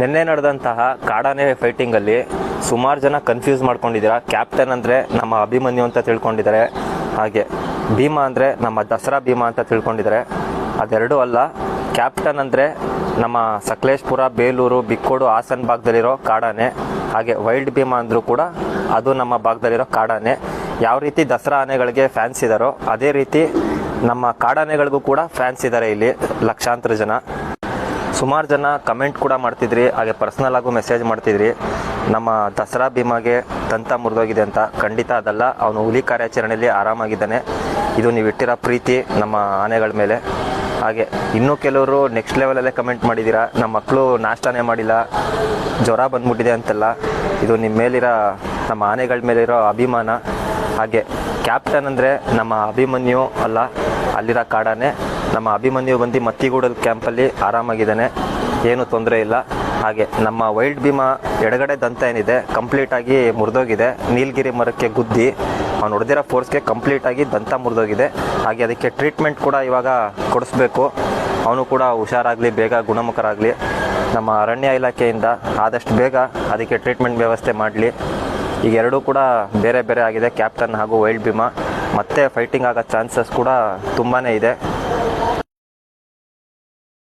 ನಿನ್ನೆ ನಡೆದಂತಹ ಕಾಡಾನೆ ಫೈಟಿಂಗಲ್ಲಿ ಸುಮಾರು ಜನ ಕನ್ಫ್ಯೂಸ್ ಮಾಡ್ಕೊಂಡಿದ್ದೀರಾ? ಕ್ಯಾಪ್ಟನ್ ಅಂದರೆ ನಮ್ಮ ಅಭಿಮನ್ಯು ಅಂತ ತಿಳ್ಕೊಂಡಿದ್ದಾರೆ. ಹಾಗೆ ಭೀಮಾ ಅಂದರೆ ನಮ್ಮ ದಸರಾ ಭೀಮಾ ಅಂತ ತಿಳ್ಕೊಂಡಿದ್ದಾರೆ. ಅದೆರಡೂ ಅಲ್ಲ ಕ್ಯಾಪ್ಟನ್ ಅಂದರೆ ನಮ್ಮ ಸಕಲೇಶ್ಪುರ, ಬೇಲೂರು, ಬಿಕ್ಕೋಡು, ಹಾಸನ್ ಭಾಗದಲ್ಲಿರೋ ಕಾಡಾನೆ. ಹಾಗೆ ವೈಲ್ಡ್ ಭೀಮಾ ಅಂದರೂ ಕೂಡ ಅದು ನಮ್ಮ ಭಾಗದಲ್ಲಿರೋ ಕಾಡಾನೆ. ಯಾವ ರೀತಿ ದಸರಾ ಆನೆಗಳಿಗೆ ಫ್ಯಾನ್ಸ್ ಇದಾರೋ, ಅದೇ ರೀತಿ ನಮ್ಮ ಕಾಡಾನೆಗಳಿಗೂ ಕೂಡ ಫ್ಯಾನ್ಸ್ ಇದ್ದಾರೆ ಇಲ್ಲಿ ಲಕ್ಷಾಂತರ ಜನ. ಸುಮಾರು ಜನ ಕಮೆಂಟ್ ಕೂಡ ಮಾಡ್ತಿದ್ರಿ, ಹಾಗೆ ಪರ್ಸ್ನಲ್ ಆಗೂ ಮೆಸೇಜ್ ಮಾಡ್ತಿದ್ರಿ. ನಮ್ಮ ದಸರಾ ಭೀಮಾಗೆ ದಂತ ಮುರಿದೋಗಿದೆ ಅಂತ. ಖಂಡಿತ ಅದಲ್ಲ, ಅವನು ಹುಲಿ ಕಾರ್ಯಾಚರಣೆಯಲ್ಲಿ ಆರಾಮಾಗಿದ್ದಾನೆ. ಇದು ನೀವು ಇಟ್ಟಿರೋ ಪ್ರೀತಿ ನಮ್ಮ ಆನೆಗಳ ಮೇಲೆ. ಹಾಗೆ ಇನ್ನೂ ಕೆಲವರು ನೆಕ್ಸ್ಟ್ ಲೆವೆಲಲ್ಲೇ ಕಮೆಂಟ್ ಮಾಡಿದ್ದೀರಾ, ನಮ್ಮ ಮಕ್ಕಳು ನಾಷ್ಟಾನೇ ಮಾಡಿಲ್ಲ, ಜ್ವರ ಬಂದ್ಬಿಟ್ಟಿದೆ ಅಂತೆಲ್ಲ. ಇದು ನಿಮ್ಮ ಮೇಲಿರೋ, ನಮ್ಮ ಆನೆಗಳ ಮೇಲಿರೋ ಅಭಿಮಾನ. ಹಾಗೆ ಕ್ಯಾಪ್ಟನ್ ಅಂದರೆ ನಮ್ಮ ಅಭಿಮನ್ಯು ಅಲ್ಲ, ಅಲ್ಲಿರೋ ಕಾಡಾನೆ. ನಮ್ಮ ಅಭಿಮನ್ಯು ಬಂದು ಮತ್ತಿಗೂಡಲ್ ಕ್ಯಾಂಪಲ್ಲಿ ಆರಾಮಾಗಿದ್ದಾನೆ. ಏನು ತೊಂದರೆ ಇಲ್ಲ. ಹಾಗೆ ನಮ್ಮ ವೈಲ್ಡ್ ಭೀಮಾ ಎಡಗಡೆ ದಂತ ಏನಿದೆ, ಕಂಪ್ಲೀಟಾಗಿ ಮುರಿದೋಗಿದೆ. ನೀಲಗಿರಿ ಮರಕ್ಕೆ ಗುದ್ದಿ ಅವ್ನು ಹೊಡೆದಿರೋ ಫೋರ್ಸ್ಗೆ ಕಂಪ್ಲೀಟಾಗಿ ದಂತ ಮುರಿದೋಗಿದೆ. ಹಾಗೆ ಅದಕ್ಕೆ ಟ್ರೀಟ್ಮೆಂಟ್ ಕೂಡ ಇವಾಗ ಕೊಡಿಸ್ಬೇಕು. ಅವನು ಕೂಡ ಹುಷಾರಾಗಲಿ, ಬೇಗ ಗುಣಮುಖರಾಗಲಿ. ನಮ್ಮ ಅರಣ್ಯ ಇಲಾಖೆಯಿಂದ ಆದಷ್ಟು ಬೇಗ ಅದಕ್ಕೆ ಟ್ರೀಟ್ಮೆಂಟ್ ವ್ಯವಸ್ಥೆ ಮಾಡಲಿ. ಈಗ ಎರಡೂ ಕೂಡ ಬೇರೆ ಬೇರೆ ಆಗಿದೆ. ಕ್ಯಾಪ್ಟನ್ ಹಾಗೂ ವೈಲ್ಡ್ ಭೀಮಾ. ಮತ್ತೆ ಫೈಟಿಂಗ್ ಆಗೋ ಚಾನ್ಸಸ್ ಕೂಡ ತುಂಬಾ ಇದೆ.